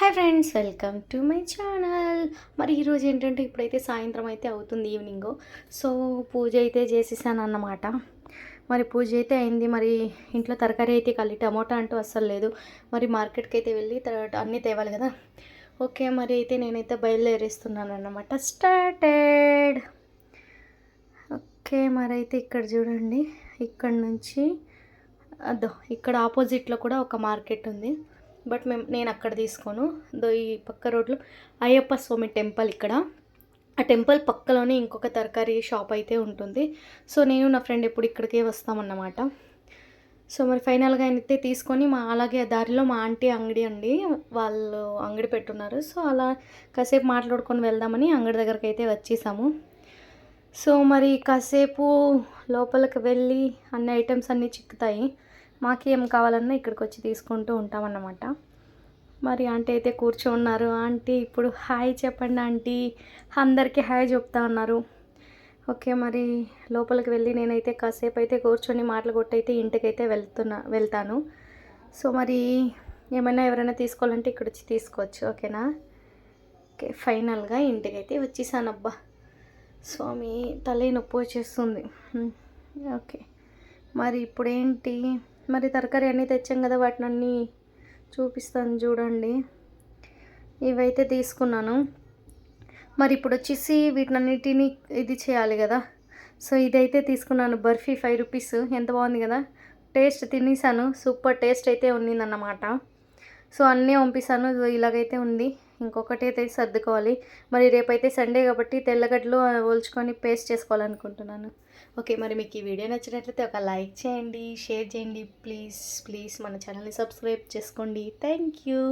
Hi friends welcome to my channel మరి ఈరోజు ఏంటంటే ఇప్పుడైతే సాయంత్రం అయితే అవుతుంది ఈవినింగ్ సో పూజ అయితే చేసేసాను అన్నమాట. మరి పూజ అయితే అయింది. మరి ఇంట్లో తరకారీ అయితే కలి టమోటా అంటూ అస్సలు లేదు. మరి మార్కెట్కి అయితే వెళ్ళి తర్వాత అన్నీ తేవాలి కదా. ఓకే మరి అయితే నేనైతే బయలుదేరేస్తున్నాను అన్నమాట. స్టార్టెడ్ ఓకే మరి అయితే ఇక్కడ చూడండి. ఇక్కడ నుంచి అదో ఇక్కడ ఆపోజిట్లో కూడా ఒక మార్కెట్ ఉంది. బట్ మేము నేను అక్కడ తీసుకోను. దో ఈ పక్క రోడ్లో అయ్యప్ప స్వామి టెంపుల్ ఇక్కడ. ఆ టెంపుల్ పక్కలోనే ఇంకొక తరకారీ షాప్ అయితే ఉంటుంది. సో నేను నా ఫ్రెండ్ ఎప్పుడు ఇక్కడికే వస్తామన్నమాట. సో మరి ఫైనల్గా అయితే తీసుకొని మా అలాగే దారిలో మా ఆంటీ అంగడి అండి. వాళ్ళు అంగడి పెట్టున్నారు. సో అలా కాసేపు మాట్లాడుకొని వెళ్దామని అంగడి దగ్గరికి అయితే వచ్చేసాము. సో మరి కాసేపు లోపలికి వెళ్ళి అన్ని ఐటమ్స్ అన్నీ చిక్కుతాయి. మాకు ఏం కావాలన్నా ఇక్కడికి వచ్చి తీసుకుంటూ ఉంటామన్నమాట. మరి ఆంటీ అయితే కూర్చోన్నారు. ఆంటీ ఇప్పుడు హాయ్ చెప్పండి ఆంటీ. అందరికీ హాయ్ చెప్తా ఉన్నారు. ఓకే మరి లోపలికి వెళ్ళి నేనైతే కాసేపు అయితే కూర్చొని మాటలు కొట్టయితే ఇంటికైతే వెళ్తున్నా వెళ్తాను. సో మరి ఏమైనా ఎవరైనా తీసుకోవాలంటే ఇక్కడ వచ్చి తీసుకోవచ్చు. ఓకేనా? ఓకే ఫైనల్గా ఇంటికైతే వచ్చేసాను అబ్బా స్వామి తలే నొప్పి వచ్చేస్తుంది ఓకే. మరి ఇప్పుడేంటి? మరి తరకారీ అన్నీ తెచ్చాం కదా వాటిని అన్నీ చూపిస్తాను చూడండి. ఇవైతే తీసుకున్నాను. మరి ఇప్పుడు వచ్చేసి వీటినన్నిటిని ఇది చేయాలి కదా. సో ఇదైతే తీసుకున్నాను బర్ఫీ ఫైవ్ రూపీస్. ఎంత బాగుంది కదా. టేస్ట్ తినేసాను సూపర్ టేస్ట్ అయితే ఉన్నిందన్నమాట సో అన్నీ పంపిస్తాను. ఇలాగైతే ఉంది. ఇంకొకటి అయితే సర్దుకోవాలి. మరి రేపైతే సండే కాబట్టి తెల్లగడ్డలు ఒల్చుకొని పేస్ట్ చేసుకోవాలనుకుంటున్నాను. ఓకే మరి మీకు ఈ వీడియో నచ్చినట్లయితే ఒక లైక్ చేయండి షేర్ చేయండి. ప్లీజ్ ప్లీజ్ మన ఛానల్ని సబ్స్క్రైబ్ చేసుకోండి. Thank you.